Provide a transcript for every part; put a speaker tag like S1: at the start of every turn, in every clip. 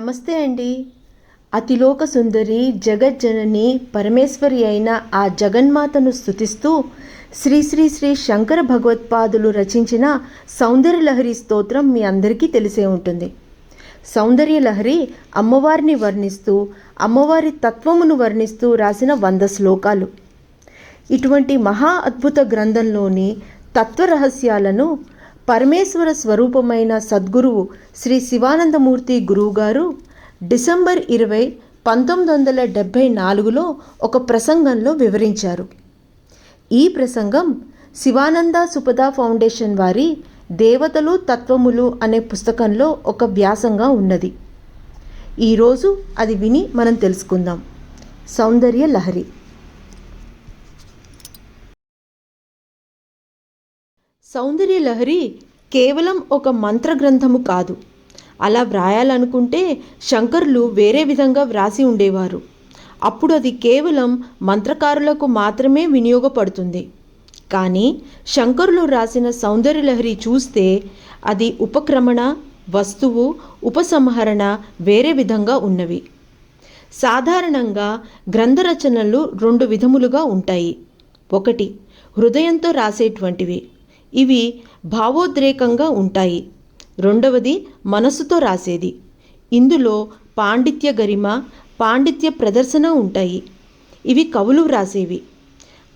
S1: నమస్తే అండి. అతిలోక సుందరి జగజ్జనని పరమేశ్వరి అయిన ఆ జగన్మాతను స్తుతిస్తూ శ్రీ శ్రీ శ్రీ శంకర భగవత్పాదులు రచించిన సౌందర్యలహరి స్తోత్రం మీ అందరికీ తెలిసే ఉంటుంది. సౌందర్యలహరి అమ్మవారిని వర్ణిస్తూ అమ్మవారి తత్వమును వర్ణిస్తూ రాసిన వంద శ్లోకాలు. ఇటువంటి మహా అద్భుత గ్రంథంలోని తత్వ రహస్యాలను పరమేశ్వర స్వరూపమైన సద్గురువు శ్రీ శివానందమూర్తి గురువుగారు డిసెంబర్ ఇరవై పంతొమ్మిది వందల డెబ్భై నాలుగులో ఒక ప్రసంగంలో వివరించారు. ఈ ప్రసంగం శివానంద సుపద ఫౌండేషన్ వారి దేవతలు తత్వములు అనే పుస్తకంలో ఒక వ్యాసంగా ఉన్నది. ఈరోజు అది విని మనం తెలుసుకుందాం. సౌందర్య లహరి సౌందర్య లహరి కేవలం ఒక మంత్ర గ్రంథము కాదు. అలా వ్రాయాలనుకుంటే శంకరులు వేరే విధంగా వ్రాసి ఉండేవారు. అప్పుడు అది కేవలం మంత్రకారులకు మాత్రమే వినియోగపడుతుంది. కానీ శంకరులు రాసిన సౌందర్యలహరి చూస్తే అది ఉపక్రమణ వస్తువు ఉపసంహరణ వేరే విధంగా ఉన్నవి. సాధారణంగా గ్రంథ రచనలు రెండు విధములుగా ఉంటాయి. ఒకటి హృదయంతో రాసేటువంటివి. ఇవి భావోద్రేకంగా ఉంటాయి. రెండవది మనసుతో రాసేది. ఇందులో పాండిత్య గరిమ పాండిత్య ప్రదర్శన ఉంటాయి. ఇవి కవులు వ్రాసేవి.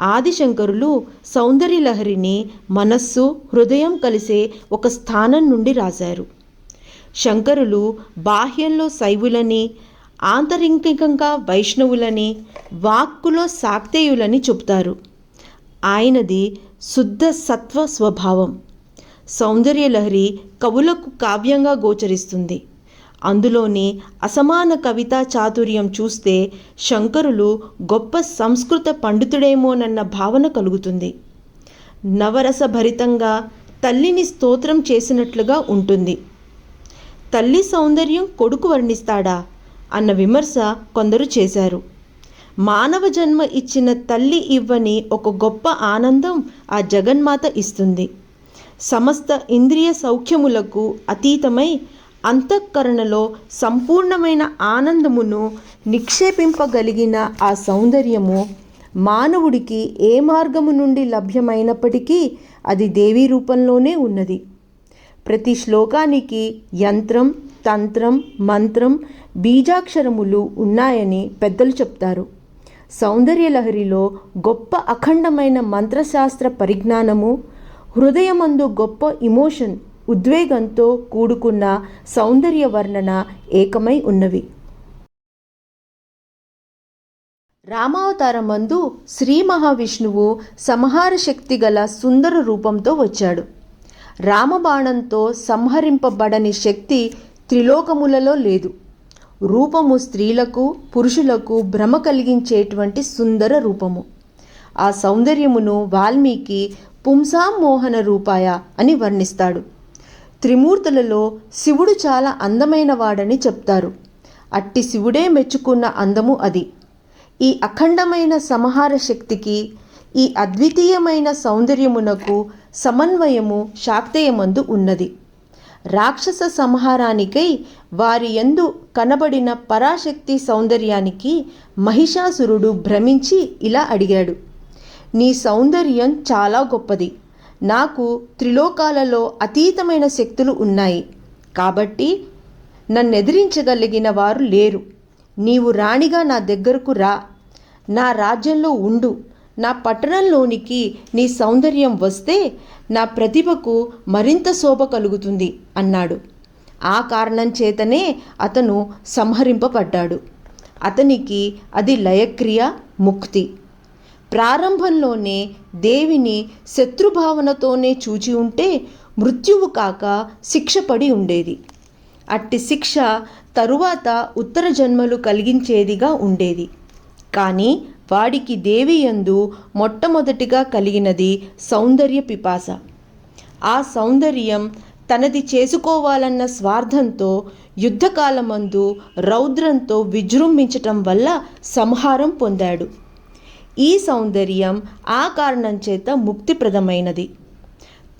S1: ఆదిశంకరులు సౌందర్యలహరిని మనస్సు హృదయం కలిసే ఒక స్థానం నుండి రాశారు. శంకరులు బాహ్యంలో శైవులని ఆంతరింగికంగా వైష్ణవులని వాక్కులో శాక్తేయులని చెప్తారు ఆయనది శుద్ధ సత్వ స్వభావం. సౌందర్యలహరి కవులకు కావ్యంగా గోచరిస్తుంది. అందులోని అసమాన కవితా చాతుర్యం చూస్తే శంకరులు గొప్ప సంస్కృత పండితుడేమోనన్న భావన కలుగుతుంది. నవరసభరితంగా తల్లిని స్తోత్రం చేసినట్లుగా ఉంటుంది. తల్లి సౌందర్యం కొడుకు వర్ణిస్తాడా? అన్న విమర్శ కొందరు చేశారు. మానవ జన్మ ఇచ్చిన తల్లి ఇవ్వని ఒక గొప్ప ఆనందం ఆ జగన్మాత ఇస్తుంది. సమస్త ఇంద్రియ సౌఖ్యములకు అతీతమై అంతఃకరణలో సంపూర్ణమైన ఆనందమును నిక్షేపింపగలిగిన ఆ సౌందర్యము మానవుడికి ఏ మార్గము నుండి లభ్యమైనప్పటికీ అది దేవీ రూపంలోనే ఉన్నది. ప్రతి శ్లోకానికి యంత్రం తంత్రం మంత్రం బీజాక్షరములు ఉన్నాయని పెద్దలు చెప్తారు. సౌందర్యలహరిలో గొప్ప అఖండమైన మంత్రశాస్త్ర పరిజ్ఞానము హృదయమందు గొప్ప ఇమోషన్ ఉద్వేగంతో కూడుకున్న సౌందర్య వర్ణన ఏకమై ఉన్నవి. రామావతారమందు శ్రీ మహావిష్ణువు సంహార శక్తి గల సుందర రూపంతో వచ్చాడు. రామబాణంతో సంహరింపబడని శక్తి త్రిలోకములలో లేదు. రూపము స్త్రీలకు పురుషులకు భ్రమ కలిగించేటువంటి సుందర రూపము. ఆ సౌందర్యమును వాల్మీకి పుంసాం మోహన రూపాయ అని వర్ణిస్తాడు. త్రిమూర్తులలో శివుడు చాలా అందమైన వాడని చెప్తారు. అట్టి శివుడే మెచ్చుకున్న అందము అది. ఈ అఖండమైన సమహార శక్తికి ఈ అద్వితీయమైన సౌందర్యమునకు సమన్వయము శాక్తేయమందు ఉన్నది. రాక్షస సంహారానికై వారి యందు కనబడిన పరాశక్తి సౌందర్యానికి మహిషాసురుడు భ్రమించి ఇలా అడిగాడు నీ సౌందర్యం చాలా గొప్పది. నాకు త్రిలోకాలలో అతీతమైన శక్తులు ఉన్నాయి. కాబట్టి నన్నెదిరించగలిగిన వారు లేరు. నీవు రాణిగా నా దగ్గరకు రా. నా రాజ్యంలో ఉండు. నా పట్టణంలోనికి నీ సౌందర్యం వస్తే నా ప్రతిభకు మరింత శోభ కలుగుతుంది అన్నాడు. ఆ కారణం చేతనే అతను సంహరింపబడ్డాడు. అతనికి అది లయక్రియ ముక్తి. ప్రారంభంలోనే దేవిని శత్రుభావనతోనే చూచి ఉంటే మృత్యువు కాక శిక్ష పడి ఉండేది. అట్టి శిక్ష తరువాత ఉత్తర జన్మలు కలిగించేదిగా ఉండేది. కానీ వాడికి దేవి యందు మొట్టమొదటిగా కలిగినది సౌందర్య పిపాస. ఆ సౌందర్యం తనది చేసుకోవాలన్న స్వార్థంతో యుద్ధకాలమందు రౌద్రంతో విజృంభించటం వల్ల సంహారం పొందాడు. ఈ సౌందర్యం ఆ కారణం చేత ముక్తిప్రదమైనది.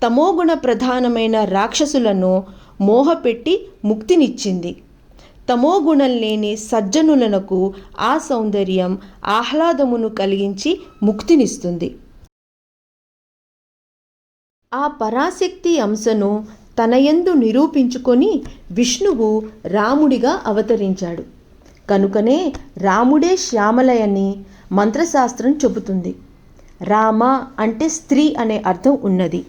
S1: తమోగుణ ప్రధానమైన రాక్షసులను మోహపెట్టి ముక్తినిచ్చింది. తమోగుణం లేని సజ్జనులకు ఆ సౌందర్యం ఆహ్లాదమును కలిగించి ముక్తినిస్తుంది. ఆ పరాశక్తి అంశను తనయందు నిరూపించుకొని విష్ణువు రాముడిగా అవతరించాడు. కనుకనే రాముడే శ్యామలయని మంత్రశాస్త్రం చెబుతుంది. రామ అంటే స్త్రీ అనే అర్థం ఉన్నది.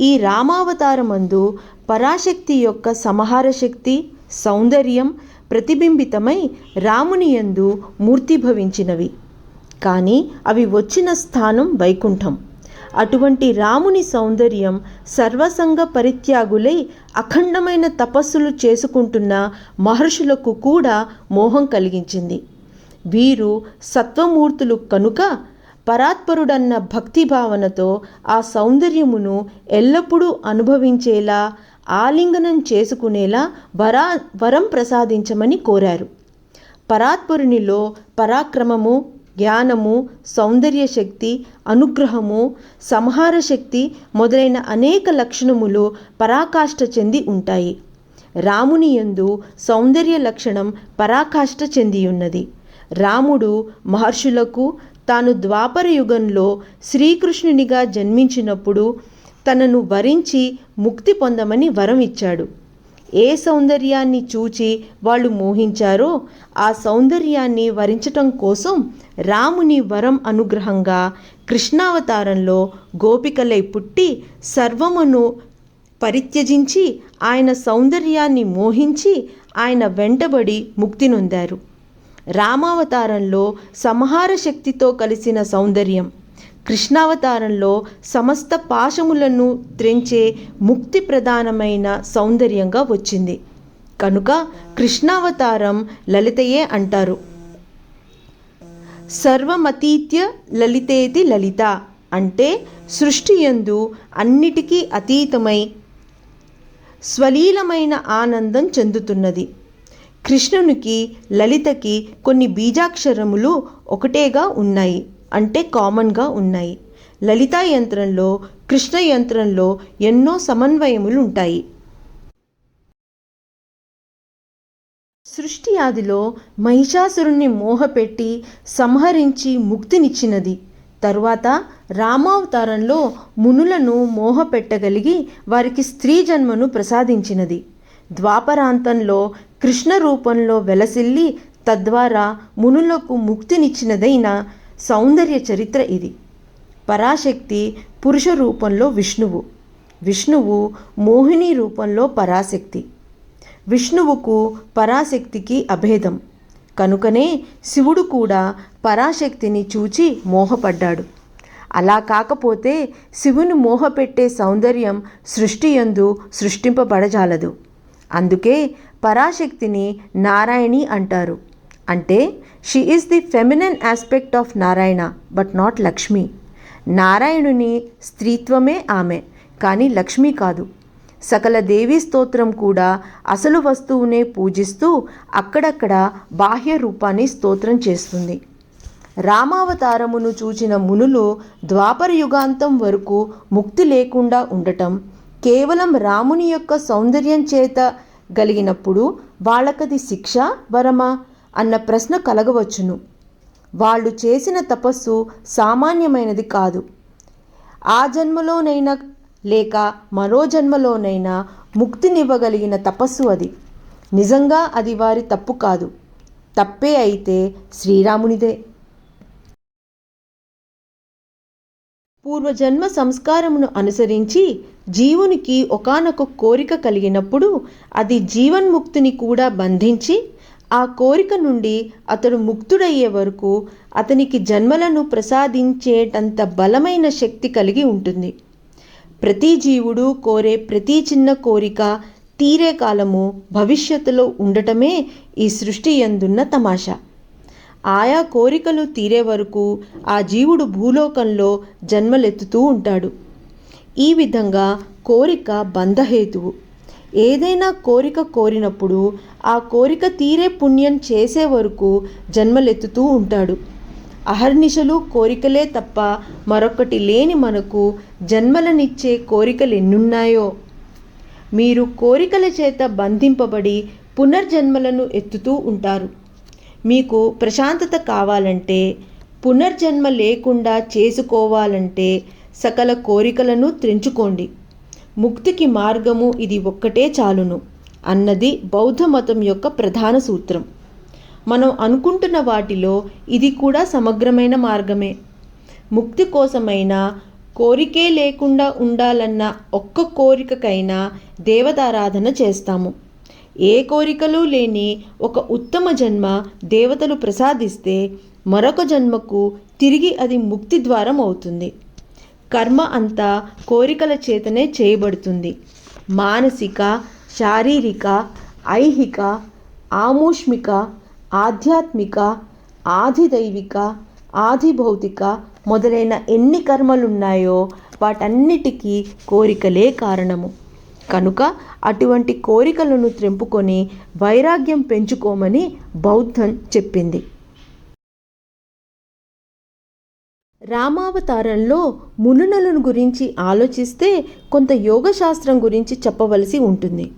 S1: ఈ రామావతారమందు పరాశక్తి యొక్క సంహార శక్తి సౌందర్యం ప్రతిబింబితమై రాముని యందు మూర్తిభవించినవి కానీ అవి వచ్చిన స్థానం వైకుంఠం. అటువంటి రాముని సౌందర్యం సర్వసంగ పరిత్యాగులై అఖండమైన తపస్సులు చేసుకుంటున్న మహర్షులకు కూడా మోహం కలిగించింది. వీరు సత్వమూర్తులు కనుక పరాత్పరుడన్న భక్తి భావనతో ఆ సౌందర్యమును ఎల్లప్పుడూ అనుభవించేలా ఆలింగనం చేసుకునేలా వరా వరం ప్రసాదించమని కోరారు. పరాత్పరునిలో పరాక్రమము జ్ఞానము సౌందర్య శక్తి అనుగ్రహము సంహార శక్తి మొదలైన అనేక లక్షణములు పరాకాష్ఠ చెంది ఉంటాయి. రాముని యందు సౌందర్య లక్షణం పరాకాష్ఠ చెందియున్నది. రాముడు మహర్షులకు తాను ద్వాపర యుగంలో శ్రీకృష్ణునిగా జన్మించినప్పుడు తనను వరించి ముక్తి పొందమని వరం ఇచ్చాడు. ఏ సౌందర్యాన్ని చూచి వాళ్ళు మోహించారో ఆ సౌందర్యాన్ని వరించటం కోసం రాముని వరం అనుగ్రహంగా కృష్ణావతారంలో గోపికలై పుట్టి సర్వమును పరిత్యజించి ఆయన సౌందర్యాన్ని మోహించి ఆయన వెంటబడి ముక్తి నొందారు. రామావతారంలో సంహార శక్తితో కలిసిన సౌందర్యం. కృష్ణావతారంలో సమస్త పాశములను త్రెంచే ముక్తి ప్రధానమైన సౌందర్యంగా వచ్చింది. కనుక కృష్ణావతారం లలితయే అంటారు. సర్వమతీత్య లలితేతి లలిత అంటే సృష్టి యందు అన్నిటికీ అతీతమై స్వలీలమైన ఆనందం చెందుతున్నది. కృష్ణునికి లలితకి కొన్ని బీజాక్షరములు ఒకటేగా ఉన్నాయి. అంటే కామన్గా ఉన్నాయి. లలితా యంత్రంలో కృష్ణ యంత్రంలో ఎన్నో సమన్వయములు ఉంటాయి సృష్టి ఆదిలో మహిషాసురుణ్ణి మోహపెట్టి సంహరించి ముక్తినిచ్చినది. తరువాత రామావతారంలో మునులను మోహపెట్టగలిగి వారికి స్త్రీ జన్మను ప్రసాదించినది. ద్వాపరాంతంలో కృష్ణ రూపంలో వెలసిల్లి తద్వారా మునులకు ముక్తినిచ్చినదైన సౌందర్య చరిత్ర ఇది. పరాశక్తి పురుష రూపంలో విష్ణువు. విష్ణువు మోహిని రూపంలో పరాశక్తి. విష్ణువుకు పరాశక్తికి అభేదం. కనుకనే శివుడు కూడా పరాశక్తిని చూచి మోహపడ్డాడు. అలా కాకపోతే శివుని మోహపెట్టే సౌందర్యం సృష్టి యందు సృష్టింపబడజాలదు. అందుకే పరాశక్తిని నారాయణి అంటారు. అంటే she is the feminine aspect of Narayana but not Lakshmi నారాయణుని స్త్రీత్వమే ఆమె కానీ లక్ష్మి కాదు. సకల దేవీ స్తోత్రం కూడా అసలు వస్తువునే పూజిస్తూ అక్కడక్కడ బాహ్య రూపాన్ని స్తోత్రం చేస్తుంది. రామావతారమును చూచిన మునులు ద్వాపర యుగాంతం వరకు ముక్తి లేకుండా ఉండటం కేవలం రాముని యొక్క సౌందర్యం చేత గలిగినప్పుడు వాళ్ళకది శిక్ష వరమా? అన్న ప్రశ్న కలగవచ్చును. వాళ్ళు చేసిన తపస్సు సామాన్యమైనది కాదు. ఆ జన్మలోనైనా లేక మరో జన్మలోనైనా ముక్తినివ్వగలిగిన తపస్సు అది. నిజంగా అది వారి తప్పు కాదు. తప్పే అయితే శ్రీరామునిదే. పూర్వజన్మ సంస్కారమును అనుసరించి జీవునికి ఒకానొక కోరిక కలిగినప్పుడు అది జీవన్ముక్తిని కూడా బంధించి ఆ కోరిక నుండి అతడు ముక్తుడయ్యే వరకు అతనికి జన్మలను ప్రసాదించేటంత బలమైన శక్తి కలిగి ఉంటుంది. ప్రతి జీవుడు కోరే ప్రతి చిన్న కోరిక తీరే కాలము భవిష్యత్తులో ఉండటమే ఈ సృష్టి ఎందున్న తమాషా. ఆయా కోరికలు తీరే వరకు ఆ జీవుడు భూలోకంలో జన్మలెత్తుతూ ఉంటాడు. ఈ విధంగా కోరిక బంధహేతువు. ఏదైనా కోరిక కోరినప్పుడు ఆ కోరిక తీరే పుణ్యం చేసే వరకు జన్మలెత్తుతూ ఉంటాడు. అహర్నిశలు కోరికలే తప్ప మరొకటి లేని మనకు జన్మలనిచ్చే కోరికలు ఎన్నున్నాయో? మీరు కోరికల చేత బంధింపబడి పునర్జన్మలను ఎత్తుతూ ఉంటారు. మీకు ప్రశాంతత కావాలంటే పునర్జన్మ లేకుండా చేసుకోవాలంటే సకల కోరికలను త్రెంచుకోండి. ముక్తికి మార్గము ఇది ఒక్కటే చాలును అన్నది బౌద్ధ మతం యొక్క ప్రధాన సూత్రం. మనం అనుకుంటున్న వాటిలో ఇది కూడా సమగ్రమైన మార్గమే. ముక్తి కోసమైనా కోరికే లేకుండా ఉండాలన్న ఒక్క కోరికకైనా దేవతారాధన చేస్తాము. ఏ కోరికలు లేని ఒక ఉత్తమ జన్మ దేవతలు ప్రసాదిస్తే మరొక జన్మకు తిరిగి అది ముక్తి ద్వారం అవుతుంది. కర్మ అంతా కోరికల చేతనే చేయబడుతుంది. మానసిక శారీరక ఐహిక ఆముష్మిక ఆధ్యాత్మిక ఆధిదైవిక ఆధిభౌతిక మొదలైన ఎన్ని కర్మలున్నాయో వాటన్నిటికీ కోరికలే కారణము. కనుక అటువంటి కోరికలను త్రెంపుకొని వైరాగ్యం పెంచుకోమని బౌద్ధం చెప్పింది. రామావతారంలో మునులను గురించి ఆలోచిస్తే కొంత యోగశాస్త్రం గురించి చెప్పవలసి ఉంటుంది.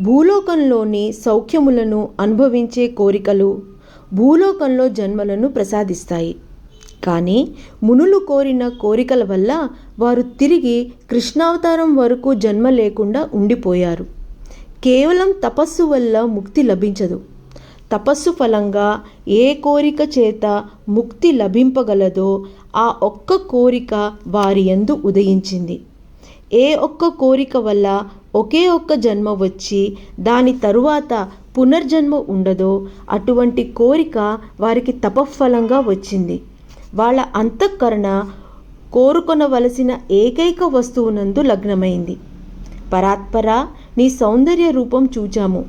S1: భూలోకంలోని సౌఖ్యములను అనుభవించే కోరికలు భూలోకంలో జన్మలను ప్రసాదిస్తాయి. కానీ మునులు కోరిన కోరికల వల్ల వారు తిరిగి కృష్ణావతారం వరకు జన్మ లేకుండా ఉండిపోయారు. కేవలం తపస్సు వల్ల ముక్తి లభించదు. తపస్సు ఫలంగా ఏ కోరిక చేత ముక్తి లభింపగలదో ఆ ఒక్క కోరిక వారి యందు ఉదయించింది. ఏ ఒక్క కోరిక వల్ల ఒకే ఒక్క జన్మ వచ్చి దాని తరువాత పునర్జన్మ ఉండదో అటువంటి కోరిక వారికి తపఫలంగా వచ్చింది. వాళ్ళ అంతఃకరణ కోరుకొనవలసిన ఏకైక వస్తువునందు లగ్నమైంది. పరాత్పర నీ సౌందర్య రూపం చూచాము.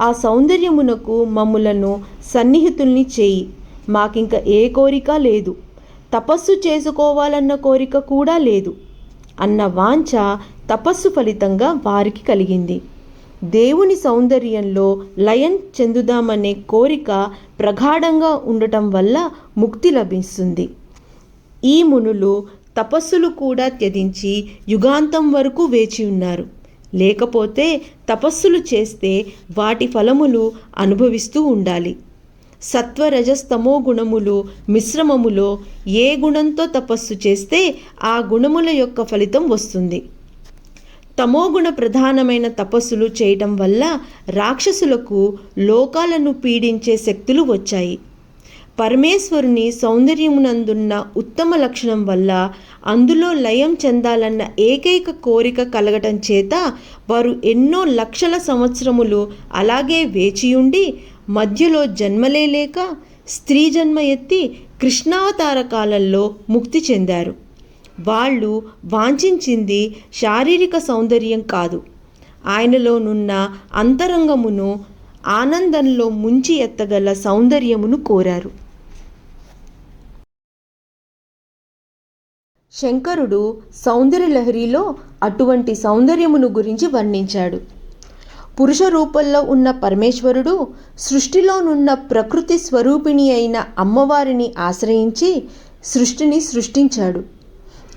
S1: ఆ సౌందర్యమునకు మమ్ములను సన్నిహితుల్ని చేయి. మాకింక ఏ కోరిక లేదు. తపస్సు చేసుకోవాలన్న కోరిక కూడా లేదు అన్న వాంఛ తపస్సు ఫలితంగా వారికి కలిగింది. దేవుని సౌందర్యంలో లయం చెందుదామనే కోరిక ప్రగాఢంగా ఉండటం వల్ల ముక్తి లభిస్తుంది. ఈ మునులు తపస్సులు కూడా త్యజించి యుగాంతం వరకు వేచి ఉన్నారు. లేకపోతే తపస్సులు చేస్తే వాటి ఫలములు అనుభవిస్తూ ఉండాలి. సత్వరజస్తమో గుణములు మిశ్రమములో ఏ గుణంతో తపస్సు చేస్తే ఆ గుణముల యొక్క ఫలితం వస్తుంది. తమోగుణ ప్రధానమైన తపస్సులు చేయటం వల్ల రాక్షసులకు లోకాలను పీడించే శక్తులు వచ్చాయి. పరమేశ్వరుని సౌందర్యమునందున్న ఉత్తమ లక్షణం వల్ల అందులో లయం చెందాలన్న ఏకైక కోరిక కలగటం చేత వారు ఎన్నో లక్షల సంవత్సరములు అలాగే వేచియుండి మధ్యలో జన్మలే లేక స్త్రీ జన్మ ఎత్తి కృష్ణావతార కాలంలో ముక్తి చెందారు. వాళ్ళు వాంఛించింది శారీరక సౌందర్యం కాదు. ఆయనలోనున్న అంతరంగమును ఆనందంలో ముంచి ఎత్తగల సౌందర్యమును కోరారు. శంకరుడు సౌందర్యలహరిలో అటువంటి సౌందర్యమును గురించి వర్ణించాడు. పురుష రూపంలో ఉన్న పరమేశ్వరుడు సృష్టిలోనున్న ప్రకృతి స్వరూపిణి అయిన అమ్మవారిని ఆశ్రయించి సృష్టిని సృష్టించాడు.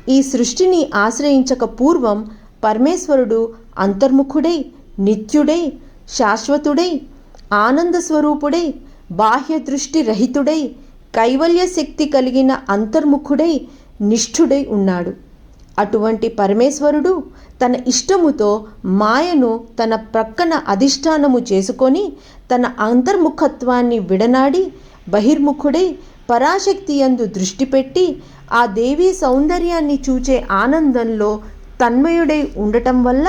S1: ఈ సృష్టిని ఆశ్రయించక పూర్వం పరమేశ్వరుడు అంతర్ముఖుడై నిత్యుడై శాశ్వతుడై ఆనంద స్వరూపుడై బాహ్య దృష్టి రహితుడై కైవల్య శక్తి కలిగిన అంతర్ముఖుడై నిష్ఠుడై ఉన్నాడు. అటువంటి పరమేశ్వరుడు తన ఇష్టముతో మాయను తన ప్రక్కన అధిష్టానము చేసుకొని తన అంతర్ముఖత్వాన్ని విడనాడి బహిర్ముఖుడై పరాశక్తి యందు దృష్టి పెట్టి ఆ దేవీ సౌందర్యాన్ని చూచే ఆనందంలో తన్మయుడై ఉండటం వల్ల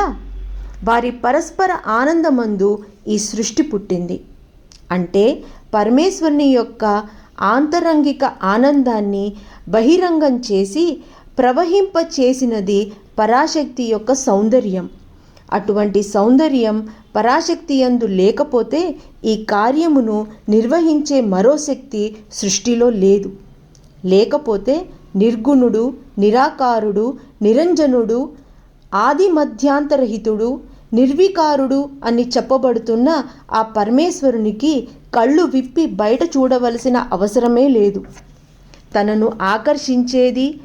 S1: వారి పరస్పర ఆనందమందు ఈ సృష్టి పుట్టింది. అంటే పరమేశ్వరుని యొక్క ఆంతరంగిక ఆనందాన్ని బహిరంగం చేసి ప్రవహింప చేసినది పరాశక్తి యొక్క సౌందర్యం. అటువంటి సౌందర్యం పరాశక్తి యందు లేకపోతే ఈ కార్యమును నిర్వహించే మరో శక్తి సృష్టిలో లేదు. లేకపోతే నిర్గుణుడు నిరాకారుడు నిరంజనుడు ఆది మధ్యాంతరహితుడు నిర్వికారుడు అని చెప్పబడుతున్న ఆ పరమేశ్వరునికి కళ్ళు విప్పి బయట చూడవలసిన అవసరమే లేదు. తనను ఆకర్షించేది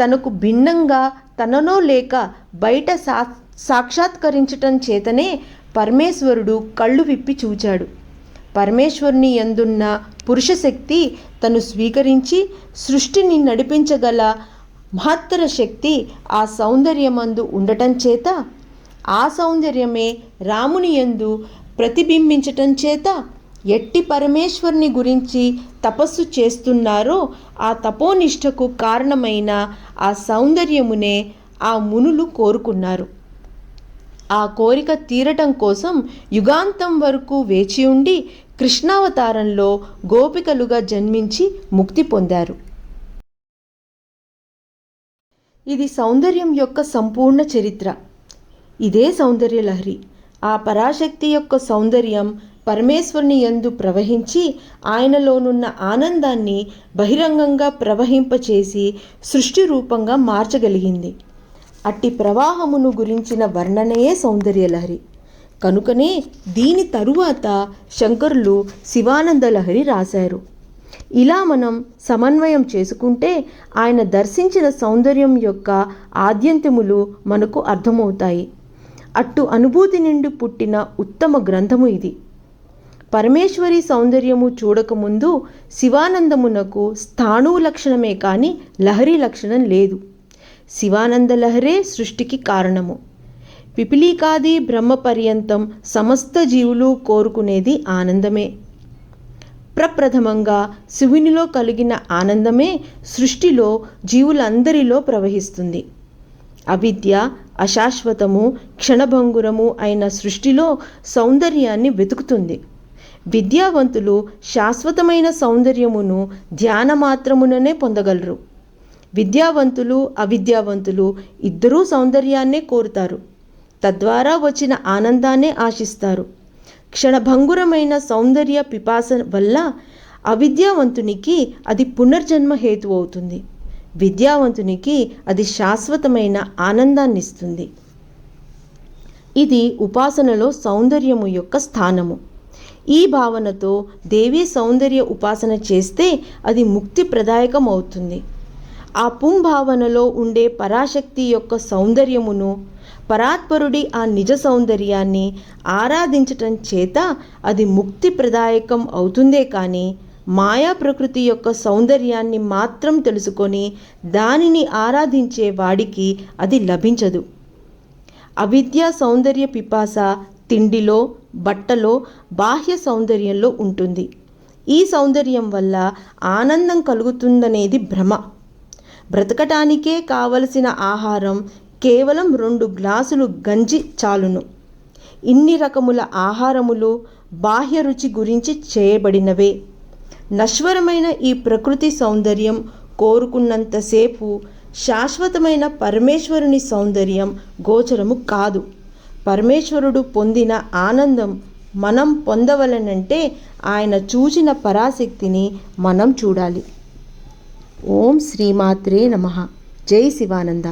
S1: తనకు భిన్నంగా తననో లేక బయట సా సాక్షాత్కరించటం చేతనే పరమేశ్వరుడు కళ్ళు విప్పి చూచాడు. పరమేశ్వరుని ఎందున్న పురుషశక్తి తను స్వీకరించి సృష్టిని నడిపించగల మహత్తర శక్తి ఆ సౌందర్యమందు ఉండటం చేత ఆ సౌందర్యమే రాముని యందు ప్రతిబింబించటం చేత ఎట్టి పరమేశ్వరుని గురించి తపస్సు చేస్తున్నారో ఆ తపోనిష్టకు కారణమైన ఆ సౌందర్యమునే ఆ మునులు కోరుకున్నారు. ఆ కోరిక తీరటం కోసం యుగాంతం వరకు వేచి ఉండి కృష్ణావతారంలో గోపికలుగా జన్మించి ముక్తి పొందారు. ఇది సౌందర్యం యొక్క సంపూర్ణ చరిత్ర. ఇదే సౌందర్యలహరి ఆ పరాశక్తి యొక్క సౌందర్యం పరమేశ్వరుని యందు ప్రవహించి ఆయనలోనున్న ఆనందాన్ని బహిరంగంగా ప్రవహింపచేసి సృష్టి రూపంగా మార్చగలిగింది. అట్టి ప్రవాహమును గురించిన వర్ణనయే సౌందర్యలహరి. కనుకనే దీని తరువాత శంకరులు శివానంద లహరి రాశారు. ఇలా మనం సమన్వయం చేసుకుంటే ఆయన దర్శించిన సౌందర్యం యొక్క ఆద్యంతములు మనకు అర్థమవుతాయి. అట్టు అనుభూతి నుండి పుట్టిన ఉత్తమ గ్రంథము ఇది. పరమేశ్వరి సౌందర్యము చూడకముందు శివానందమునకు స్థాణువు లక్షణమే కానీ లహరి లక్షణం లేదు. శివానంద లహరే సృష్టికి కారణము. పిపిలీకాది బ్రహ్మ పర్యంతం సమస్త జీవులు కోరుకునేది ఆనందమే. ప్రప్రథమంగా శివునిలో కలిగిన ఆనందమే సృష్టిలో జీవులందరిలో ప్రవహిస్తుంది. అవిద్య అశాశ్వతము క్షణభంగురము అయిన సృష్టిలో సౌందర్యాన్ని వెతుకుతుంది. విద్యావంతులు శాశ్వతమైన సౌందర్యమును ధ్యాన మాత్రముననే పొందగలరు. విద్యావంతులు అవిద్యావంతులు ఇద్దరూ సౌందర్యాన్నే కోరుతారు. తద్వారా వచ్చిన ఆనందాన్నే ఆశిస్తారు. క్షణభంగురమైన సౌందర్య పిపాస వల్ల అవిద్యావంతునికి అది పునర్జన్మ హేతు అవుతుంది. విద్యావంతునికి అది శాశ్వతమైన ఆనందాన్నిస్తుంది. ఇది ఉపాసనలో సౌందర్యము యొక్క స్థానము. ఈ భావనతో దేవీ సౌందర్య ఉపాసన చేస్తే అది ముక్తి ప్రదాయకం అవుతుంది ఆ పుం భావనలో ఉండే పరాశక్తి యొక్క సౌందర్యమును పరాత్పరుడి ఆ నిజ సౌందర్యాన్ని ఆరాధించటం చేత అది ముక్తి ప్రదాయకం అవుతుందే కానీ మాయా ప్రకృతి యొక్క సౌందర్యాన్ని మాత్రం తెలుసుకొని దానిని ఆరాధించే వాడికి అది లభించదు. అవిద్య సౌందర్య పిపాస తిండిలో బట్టలో బాహ్య సౌందర్యంలో ఉంటుంది. ఈ సౌందర్యం వల్ల ఆనందం కలుగుతుందనేది భ్రమ. బ్రతకటానికే కావలసిన ఆహారం కేవలం రెండు గ్లాసులు గంజి చాలును. ఇన్ని రకముల ఆహారములు బాహ్య రుచి గురించి చేయబడినవే. నశ్వరమైన ఈ ప్రకృతి సౌందర్యం కోరుకున్నంతసేపు శాశ్వతమైన పరమేశ్వరుని సౌందర్యం గోచరము కాదు. పరమేశ్వరుడు పొందిన ఆనందం మనం పొందవలనంటే ఆయన చూచిన పరాశక్తిని మనం చూడాలి. ఓం శ్రీమాత్రే నమ. జై శివానంద.